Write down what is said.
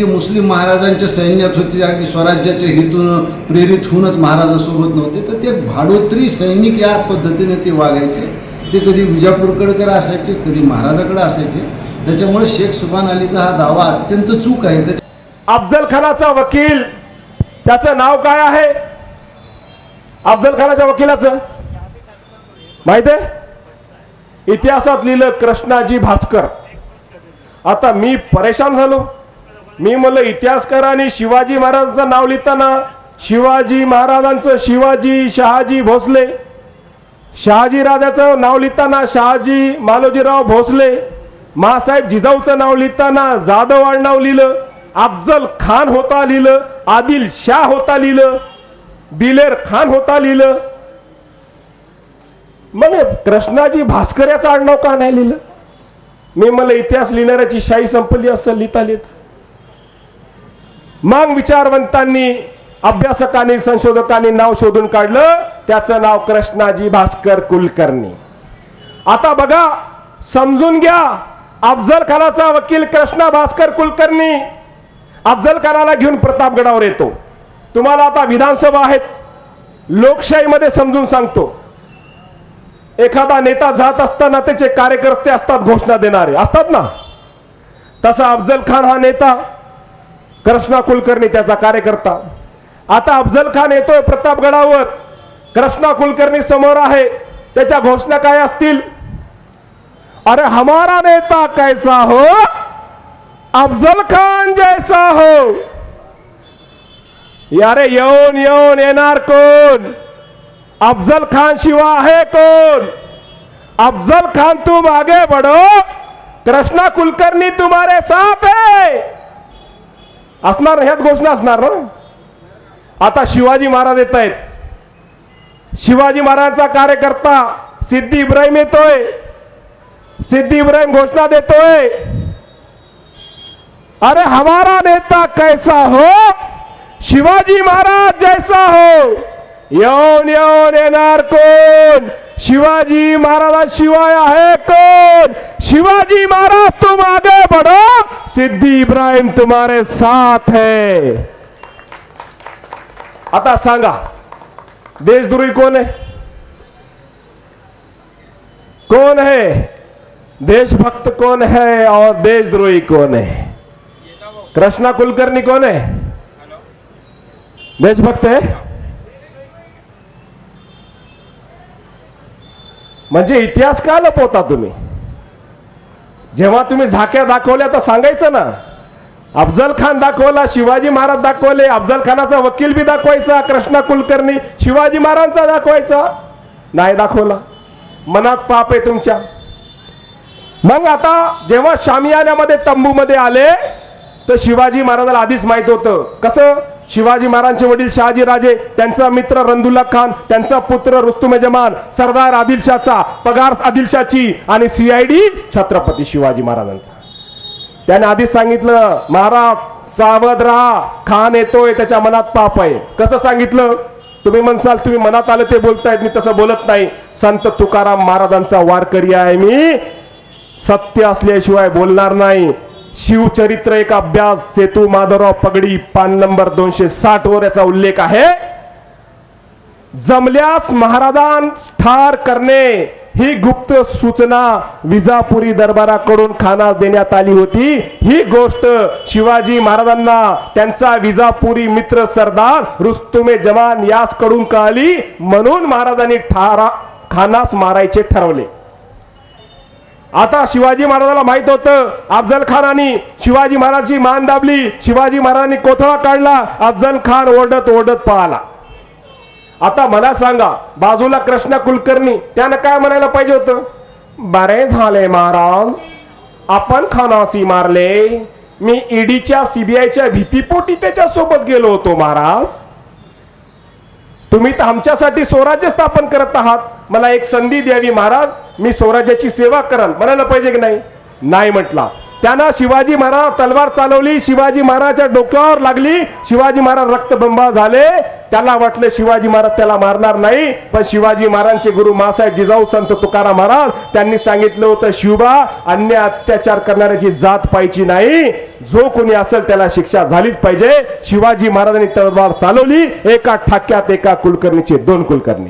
जे मुस्लिम महाराजांच्या सैन्यात होते अगदी स्वराज्याच्या हेतून प्रेरित होऊनच महाराजासोबत नव्हते. तर ते भाडोत्री सैनिक या पद्धतीने ते वागायचे. ते कधी विजापूरकडे असायचे कधी महाराजाकडे असायचे. त्याच्यामुळे शेख सुभान अलीचा हा दावा अत्यंत चूक आहे. त्याच्या अफजल खानाचा वकील त्याचं नाव काय आहे? अफजल खानाच्या वकिलाचं? माहीत आहे? इतिहासात लिहिलं कृष्णाजी भास्कर. आता मी परेशान झालो. मी म्हणलं इतिहासकारांनी शिवाजी महाराजांचं नाव लिहिताना शिवाजी महाराजांचं शिवाजी शहाजी भोसले. शहाजी राजाचं नाव लिहिताना शहाजी मालोजीराव भोसले. मासाहेब जिजाऊचं नाव लिहिताना जाधव आडनाव लिहिलं. अफजल खान होता लिहिलं. आदिल शाह होता लिहिलं. दिलेर खान होता लिहिलं. मग कृष्णाजी भास्कर याचं आडनाव का नाही लिहिलं? मी मला इतिहास लिहिणाऱ्याची शाही संपली असं लिहिता लिहिता. मग विचारवंतांनी अभ्यासकांनी संशोधकांनी नाव शोधून काढलं. त्याचं नाव कृष्णाजी भास्कर कुलकर्णी. आता बघा समजून घ्या. अफजल खानाचा वकील कृष्णा भास्कर कुलकर्णी अफजल खानाला घेऊन प्रतापगडावर येतो. तुम्हाला आता विधानसभा आहेत. लोकशाहीमध्ये समजून सांगतो. एखादा नेता जात असताना त्याचे कार्यकर्ते असतात घोषणा देणारे. असतात ना? तसा अफजल खान हा नेता कृष्णा कुलकर्णी त्याचा कार्यकर्ता. आता अफजल खान येतोय प्रतापगडावर. कृष्णा कुलकर्णी समोर आहे. त्याच्या घोषणा काय असतील? अरे हमारा नेता कैसा हो? अफजल खान जैसा हो. यारे येऊन येऊन येणार कोण? अफजल खान शिवा आहे कोण? अफजल खान तुम आगे बढ़ो कृष्णा कुलकर्णी तुम्हारे साथ है. असणार ह्यात घोषणा असणार ना? आता शिवाजी महाराज येत आहेत. शिवाजी महाराजांचा कार्यकर्ता सिद्धी इब्राहिम येतोय. सिद्धी इब्राहिम घोषणा देतोय. अरे हमारा नेता कैसा हो? शिवाजी महाराज जैसा हो. येऊन येऊन येणार कोण? शिवाजी महाराजाशिवाय आहे कोण? शिवाजी महाराज तुम आगे बढ़ो। सिद्धी इब्राहिम तुम्हारे साथ है। आता सांगा देशद्रोही कोण आहे कौन है? देशभक्त कौन है और देशद्रोही कौन है? कृष्णा कुलकर्णी कौन है? देशभक्त है? म्हणजे इतिहास का लपवता तुम्ही? जेव्हा तुम्ही झाक्या दाखवल्या तर सांगायचं ना. अफजल खान दाखवला शिवाजी महाराज दाखवले अफजल खानाचा वकील बी दाखवायचा कृष्णा कुलकर्णी शिवाजी महाराजांचा दाखवायचा. नाही दाखवला. मनात पाप आहे तुमच्या. मग आता जेव्हा शामियान्यामध्ये तंबूमध्ये आले तर शिवाजी महाराजाला आधीच माहीत होतं. कसं? शिवाजी महाराजांचे वडील शहाजीराजे त्यांचा मित्र रंदुल्ला खान त्यांचा पुत्र रुस्तुम जमान सरदार आदिलशाचा पगार आदिलशाची आणि सीआयडी छत्रपती शिवाजी महाराजांचा. त्याने आधीच सांगितलं महाराज सावध राहा खान येतोय त्याच्या मनात पाप आहे. कसं सांगितलं? तुम्ही म्हणसाल तुम्ही मनात आलं ते बोलतायत मी तसं बोलत नाही. संत तुकाराम महाराजांचा वारकरी आहे मी. सत्य असल्याशिवाय बोलणार नाही. शिवचरित्र एक अभ्यास सेतू माधवराव पगडी पान नंबर दोनशे साठ वर याचा उल्लेख आहे. जमल्यास महाराजांस ठार करणे ही गुप्त सूचना विजापुरी दरबाराकडून खानास देण्यात आली होती. ही गोष्ट शिवाजी महाराजांना त्यांचा विजापुरी मित्र सरदार रुस्तुमे जमान यासकडून कळाली. म्हणून महाराजांनी ठारा खानास मारायचे ठरवले. आता शिवाजी महाराजाला माहीत होतं अफजल खानानी शिवाजी महाराजांची मान दाबली. शिवाजी महाराजांनी कोथळा काढला अफजल खान ओरडत ओरडत पळाला. आता मला सांगा बाजूला कृष्णा कुलकर्णी त्यानं काय म्हणायला पाहिजे होतं? बरे झाले महाराज आपण खानासी मारले. मी ईडीच्या सीबीआयच्या भीतीपोटी त्याच्या सोबत गेलो होतो महाराज. तुम्ही तर आमच्यासाठी स्वराज्य स्थापन करत आहात. मला एक संधी द्यावी महाराज मी स्वराज्याची सेवा करल. म्हणायला पाहिजे की नाही? नाही म्हटला. त्यांना शिवाजी महाराज तलवार चालवली शिवाजी महाराजच्या डोक्यावर लागली शिवाजी महाराज रक्तबंबा झाले. त्याला वाटलं शिवाजी महाराज त्याला मारणार नाही पण शिवाजी महाराजांचे गुरु मासाहेब जिजाऊ संत तुकाराम महाराज त्यांनी सांगितलं होतं शिवबा अन्य अत्याचार करणाऱ्याची जात पाहिजे नाही जो कोणी असेल त्याला शिक्षा झालीच पाहिजे. शिवाजी महाराजांनी तलवार चालवली एका ठाक्यात एका कुलकर्णीचे दोन कुलकर्णी.